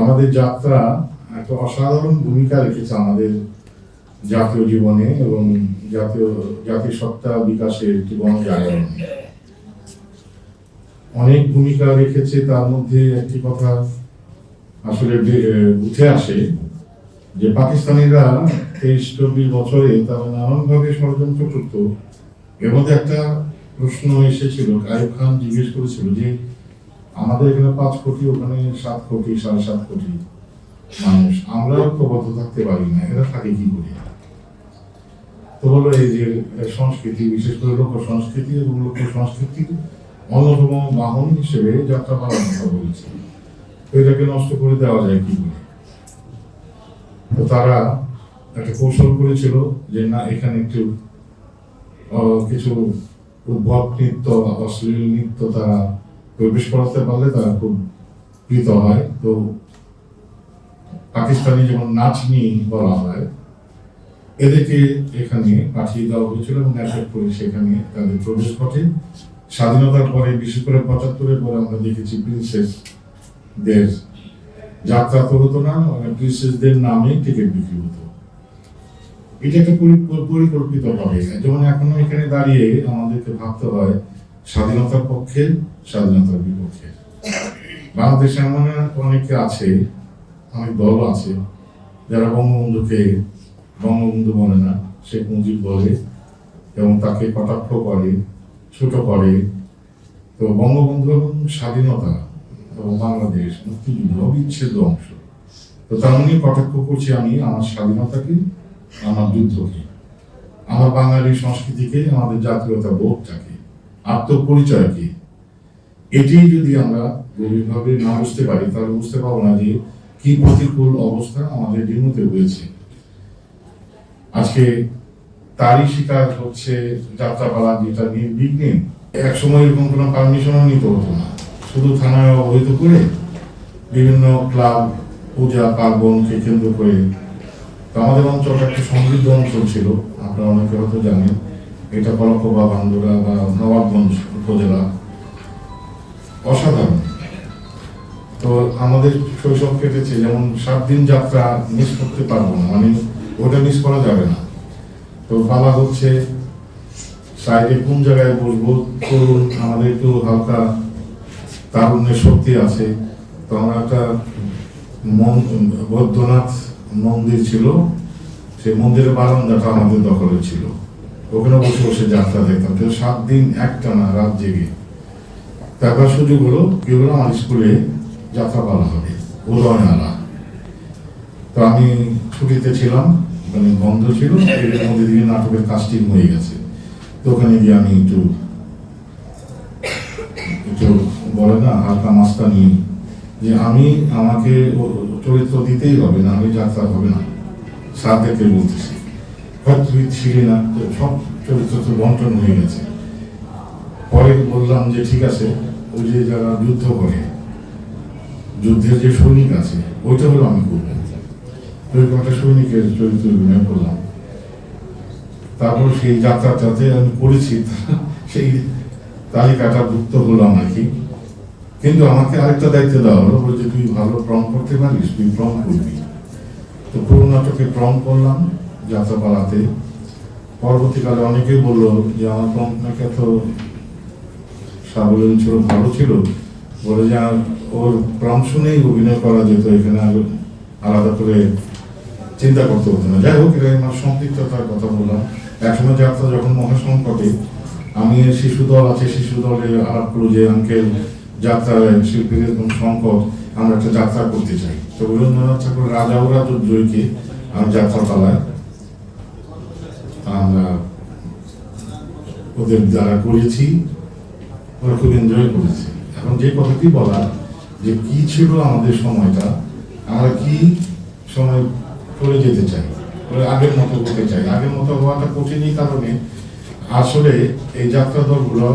আমাদের যাত্রা একটা অসাধারণ ভূমিকা রেখেছে আমাদের জাতীয় জীবনে এবং জাতীয় জাতির সত্তা বিকাশের একটি গণজাগরণে অনেক ভূমিকা রেখেছে, তার মধ্যে একটি কথা আসলে উঠে আসে যে পাকিস্তানিরা তেইশ, চব্বিশ বছরে তারা নানানভাবে ষড়যন্ত্র করতো এর মধ্যে একটা প্রশ্ন এসেছিল আইব খান জিজ্ঞেস করেছিল যে, আমাদের এখানে পাঁচ কোটি, ওখানে সাত কোটি, সাড়ে সাত কোটি মানুষ, আমরা ঐক্যবদ্ধ থাকতে পারি না, এরা থাকে কি করে? তো বলো এই যে সংস্কৃতি, বিশেষ করে লোক সংস্কৃতি এবং লোক সংস্কৃতির অন্যতম বাহন হিসেবে যাত্রা পালার কথা বলেছি এটাকে নষ্ট করে দেওয়া যায় কি করে? তো তারা একটা কৌশল করেছিল যে, না, এখানে একটু কিছু উদ্ভব নৃত্য বা অশ্লীল নৃত্য তারা প্রবেশ করাতে পারলে তারা খুব প্রীত হয়। তো পাকিস্তানি যেমন নাচ নিয়ে বলা হয়, এদেরকে এখানে পাঠিয়ে দেওয়া হয়েছিল এবং এক করে সেখানে তাদের প্রবেশ ঘটে। স্বাধীনতার পরে, বিশেষ করে পঁচাত্তরের পরে আমরা দেখেছি প্রিন্সেসদের যাত্রা তো হতো না প্রিন্সেসদের নামে টিকিট বিক্রি হতো। এটা একটা পরি- পরিকল্পিত হবে। যেমন এখনও এখানে দাঁড়িয়ে আমাদেরকে ভাবতে হয়, স্বাধীনতার পক্ষে, স্বাধীনতার বিপক্ষে। বাংলাদেশে এমন অনেকে আছে, অনেক দল আছে, যারা বঙ্গবন্ধুকে বঙ্গবন্ধু বলে না, শেখ মুজিব বলে, এবং তাকে কটাক্ষ করে, ছোট করে। তো বঙ্গবন্ধু এবং স্বাধীনতা এবং বাংলাদেশ মুক্তিযুদ্ধ অবিচ্ছেদ্য অংশ। তো তেমনি কটাক্ষ করছি আমি আমার স্বাধীনতাকে আমার যুদ্ধকে আমার বাঙালি সংস্কৃতিকে, আমাদের জাতীয়তা বোধটাকে আত্মপরিচয়কে এটি যদি আমরা গভীরভাবে না বুঝতে পারি, তাহলে বুঝতে পারব না যে কি প্রতিকূল অবস্থা আমাদের ডিমুতে হয়েছে আজকে তারই শিকার হচ্ছে যাত্রাপালা, যেটা নির্বিঘ্নে এক সময় এরকম কোনো পারমিশনও নিতে হতো না। শুধু থানায় অবহিত করে বিভিন্ন ক্লাব, পূজা, পার্বণকে কেন্দ্র করে তো আমাদের অঞ্চলটা একটা সমৃদ্ধ অঞ্চল ছিল, আপনারা অনেকে হয়তো জানেন। এটা কলক বা বান্দুরা বা নবাবগঞ্জ উপজেলা। অসাধারণ। তো আমাদের শৈশব কেটেছে, যেমন সাত দিন যাত্রা মিস করতে পারব না মানে ওটা মিস করা যাবে না। তো পালা হচ্ছে সাইডে কোন জায়গায় বসবো, তরুণ, আমাদের একটু হালকা তারুণ্যের শক্তি আছে। তো আমরা একটা মন, বৈদ্যনাথ মন্দির ছিল, সেই মন্দিরের বারান্দাটা আমাদের দখলে ছিল। ওখানে বসে বসে যাত্রা দেখতাম। তো সাত দিন একটানা রাত জেগে। তারপর সুযোগ হলো, কি হলো? আমার স্কুলে যাত্রা পালা হবে উদয়নালা তো আমি ছুটিতে ছিলাম মানে বন্ধ ছিল মধ্যে দিয়ে নাটকের কাস্টিং হয়ে গেছে। তো ওখানে গিয়ে আমি একটু একটু বলে না, হালকা মাস্তানি যে আমি আমাকে চরিত্র দিতেই হবে না, আমি যাত্রা হবে না। স্যারদেরকে বলতেছি। তুই ছিলি না সব চরিত্র তো বন্টন হয়ে গেছে। পরে বললাম যে ঠিক আছে, ওই যে যারা যুদ্ধ করে, যুদ্ধের যে সৈনিক আছে, ওইটা হলো আমি করব। তো ওই কটা সৈনিকের চরিত্র অভিনয় করলাম। তারপর সেই যাত্রাটাতে আমি করেছি, সেই তালিকাটা ভুক্ত হলাম আর কি। কিন্তু আমাকে আরেকটা দায়িত্ব দেওয়া হলো বলে যে তুই ভালো প্রম করতে পারিস, তুই প্রম করবি। তো পুরো নাটকে প্রম করলাম, যাত্রাপালাতে। পরবর্তীকালে অনেকেই বলল যে, আমার প্রম নাকি এত সাবলীল ছিল, ভালো ছিল। বলে যে ওর প্রম শুনেই অভিনয় করা যেত, এখানে আলাদা করে চিন্তা করতে হতো না। যাই হোক এটা আমার সম্পৃক্ততার কথা বললাম। একসময় যাত্রা যখন মহাসংকটে, আমি শিশু দল আছে শিশু দলে আলাপ করল যে, আঙ্কেল যাত্রায় শিল্পীর এরকম সংকট, আমরা একটা যাত্রা করতে চাই। তো রবীন্দ্রনাথ ঠাকুর, রাজা ও রাজকে আমি যাত্রা পালায় আমরা ওদের দ্বারা করেছি, ওরা খুব এনজয় করেছে। এখন যে কথাটি বলা যে কি ছিল আমাদের সময়টা, আমরা কি সময় চলে যেতে চাই আগের মতো হতে চাই, আগের মতো হওয়াটা কঠিন এই কারণে আসলে এই যাত্রা দলগুলো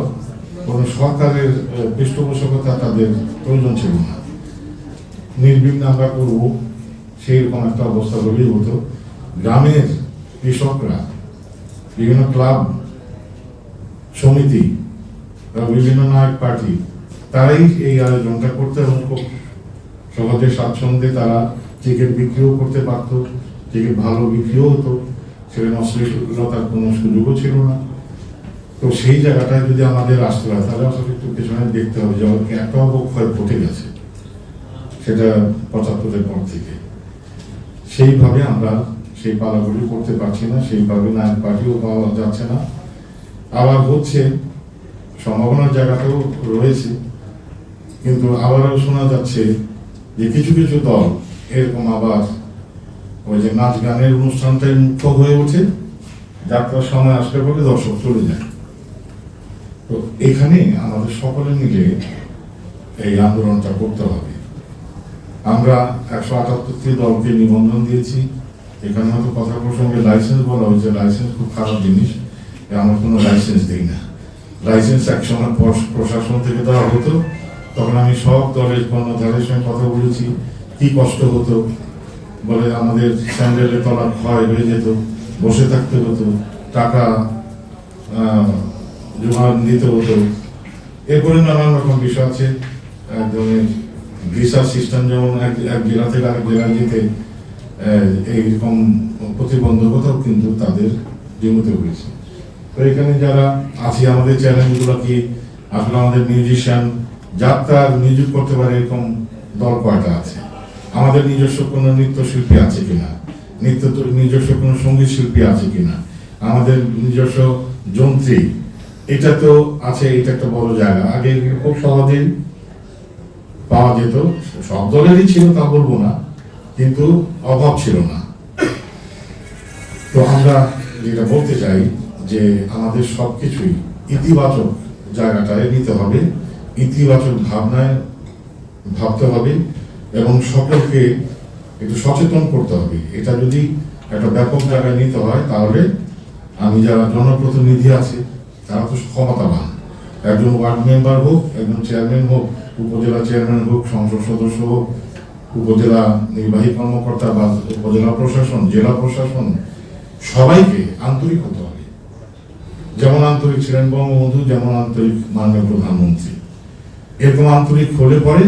কোনো সরকারের পৃষ্ঠপোষকতা তাদের প্রয়োজন ছিল না। নির্বিঘ্নে আমরা করব সেই রকম একটা অবস্থা হলেই হতো। গ্রামের কৃষকরা, বিভিন্ন ক্লাব, সমিতি, বা বিভিন্ন নায়ক পার্টি, তারাই এই আয়োজনটা করতে এবং খুব সহজে স্বাচ্ছন্দ্যে তারা টিকিট বিক্রিও করতে পারতো টিকিট ভালো বিক্রিও হতো। সেখানে অশ্লীলতার কোনো সুযোগও ছিল না। তো সেই জায়গাটায় যদি আমাদের আসতে হয়, তাহলে আসলে একটু পেছনে দেখতে হবে যে একটা অবক্ষয় ঘটে গেছে। সেটা পঁচাত্তরের পর থেকে। সেইভাবে আমরা সেই পালাগুলি করতে পারছি না, সেইভাবে নায়ক পার্টিও পাওয়া যাচ্ছে না। আবার হচ্ছে, সম্ভাবনার জায়গাটাও রয়েছে। কিন্তু আবারও শোনা যাচ্ছে যে কিছু কিছু দল, এরকম আবার ওই যে নাচ গানের অনুষ্ঠানটাই মুখ্য হয়ে ওঠে। যাত্রার সময় আসলে পরে দর্শক চলে যায়। তো এখানে আমাদের সকলে মিলে এই আন্দোলনটা করতে হবে। আমরা একশো আটাত্তরটি দলকে নিবন্ধন দিয়েছি। এখানে হয়তো কথা প্রসঙ্গে লাইসেন্স বলা হয়েছে। লাইসেন্স খুব খারাপ জিনিস। আমরা কোনো লাইসেন্স দিই না। লাইসেন্স একসময় প্রশ- প্রশাসন থেকে দেওয়া হতো। তখন আমি সব দলের কর্ণধারের সঙ্গে কথা বলেছি। কি কষ্ট হতো। বলে আমাদের স্যান্ডেলের তলা ক্ষয় হয়ে যেত, বসে থাকতে হতো। টাকা জমা দিতে হতো। এরপরে নানান রকম বিষয় আছে। একজনের ভিসা সিস্টেম যেমন এক এক জেলা থেকে আরেক জেলায় যেতে এইরকম প্রতিবন্ধকতাও কিন্তু তাদের জীবতে হয়েছে। তো এখানে যারা আছে, আমাদের চ্যানেলগুলো কি, আসলে আমাদের মিউজিশিয়ান যাত্রার নিয়োগ করতে পারে এরকম দল কয়টা আছে? আমাদের নিজস্ব কোনো নৃত্যশিল্পী আছে কিনা? নৃত্য নিজস্ব কোনো সংগীত শিল্পী আছে কিনা? আমাদের নিজস্ব যন্ত্রী এটা তো আছে, এটা একটা বড় জায়গা। আগে খুব সহজেই পাওয়া যেত। সব দলেরই ছিল, তা বলব না। কিন্তু অভাব ছিল না। তো আমরা যেটা বলতে চাই যে, আমাদের সবকিছুই ইতিবাচক জায়গাটায় নিতে হবে। ইতিবাচক ভাবনায় ভাবতে হবে এবং সকলকে একটু সচেতন করতে হবে। এটা যদি একটা ব্যাপক জায়গায় নিতে হয়, তাহলে আমি যারা জনপ্রতিনিধি আছে তারা তো ক্ষমতাবান একজন ওয়ার্ড মেম্বার হোক, একজন চেয়ারম্যান হোক, উপজেলা চেয়ারম্যান হোক, সংসদ সদস্য হোক, উপজেলা নির্বাহী কর্মকর্তা বা উপজেলা প্রশাসন, জেলা প্রশাসন, সবাইকে আন্তরিক হতে হবে। যেমন আন্তরিক ছিলেন বঙ্গবন্ধু, যেমন আন্তরিক মাননীয় প্রধানমন্ত্রী। এরকম আন্তরিক হলে পরে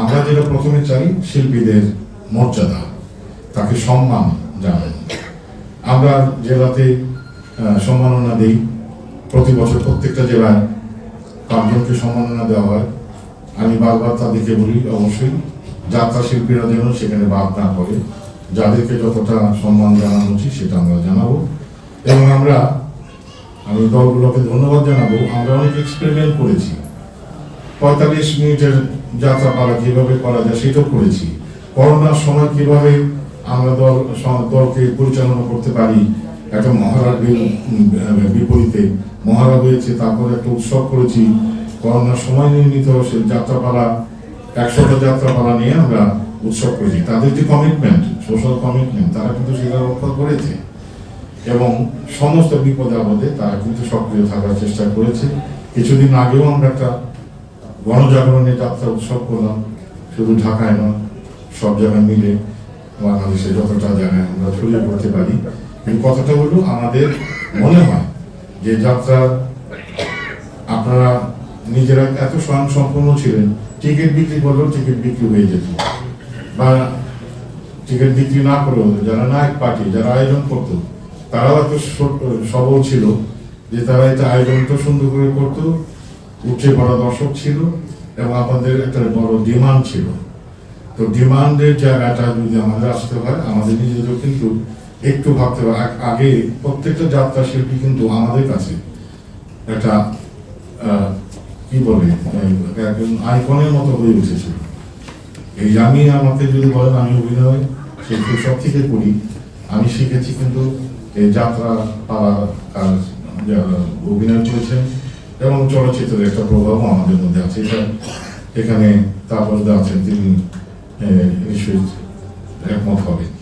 আমরা যেটা প্রথমে চাই, শিল্পীদের মর্যাদা, তাকে সম্মান জানানো। আমরা জেলাতে সম্মাননা দিই। প্রতি বছর প্রত্যেকটা জেলায় পাঁচজনকে সম্মাননা দেওয়া হয়। আমি বারবার তাদেরকে বলি, অবশ্যই যাত্রা শিল্পীরা যেন সেখানে বাদ না করে যাদেরকে যতটা সম্মান জানানো উচিত সেটা আমরা জানাব। এবং আমরা, আমি দলগুলোকে ধন্যবাদ জানাব, আমরা অনেক এক্সপেরিমেন্ট করেছি। পঁয়তাল্লিশ মিনিটের যাত্রা পালা কীভাবে করা যায় সেটাও করেছি। করোনার সময় কীভাবে আমরা দল দলকে পরিচালনা করতে পারি, একটা মহারার বি- বিপরীতে মহারা হয়েছে, তারপরে একটা উৎসব করেছি। করোনার সময় নির্মিত সে যাত্রাপালা একশোটা যাত্রাপালা নিয়ে আমরা উৎসব করেছি। তাদের যে কমিটমেন্ট সোশ্যাল কমিটমেন্ট তারা কিন্তু সেটা রক্ষা করেছে। এবং সমস্ত বিপদে আপদে তারা কিন্তু সক্রিয় থাকার চেষ্টা করেছে। কিছুদিন আগেও আমরা একটা গণজাগরণের যাত্রা উৎসব করলাম। শুধু ঢাকায় নয়, সব জায়গায় মিলে বাংলাদেশে যতটা জায়গায় আমরা ছড়িয়ে পড়তে পারি। কিন্তু কথাটা হলো, আমাদের মনে হয় যে যাত্রা আপনারা নিজেরা এত স্বয়ং সম্পূর্ণ ছিলেন, টিকিট বিক্রি করলেও টিকিট বিক্রি হয়ে যেত। বা টিকিট বিক্রি না করলেও যারা নায়ক পার্টি, যারা আয়োজন করতো, তারাও এত সবল ছিল যে তারা এটা আয়োজনটা সুন্দর করে করতো, উঠে পড়া দর্শক ছিল এবং আপনাদের একটা বড় ডিমান্ড ছিল। তো ডিমান্ডের জায়গাটা যদি আমাদের আসতে হয়, আমাদের নিজেদেরও কিন্তু একটু ভাবতে হবে, আগ- প্রত্যেকটা যাত্রা শিল্পী কিন্তু আমাদের কাছে একটা কি বলে একজন আইকনের মতো হয়ে উঠেছিল এই আমি আমাকে যদি বলেন আমি অভিনয় সেই সব থেকে করি, আমি শিখেছি কিন্তু এই যাত্রা পালা কাজ যারা অভিনয় করেছেন এবং চলচ্চিত্রের একটা প্রভাবও আমাদের মধ্যে আছে। এটা এখানে তারপর আছেন তিনি নিশ্চয়ই একমত হবেন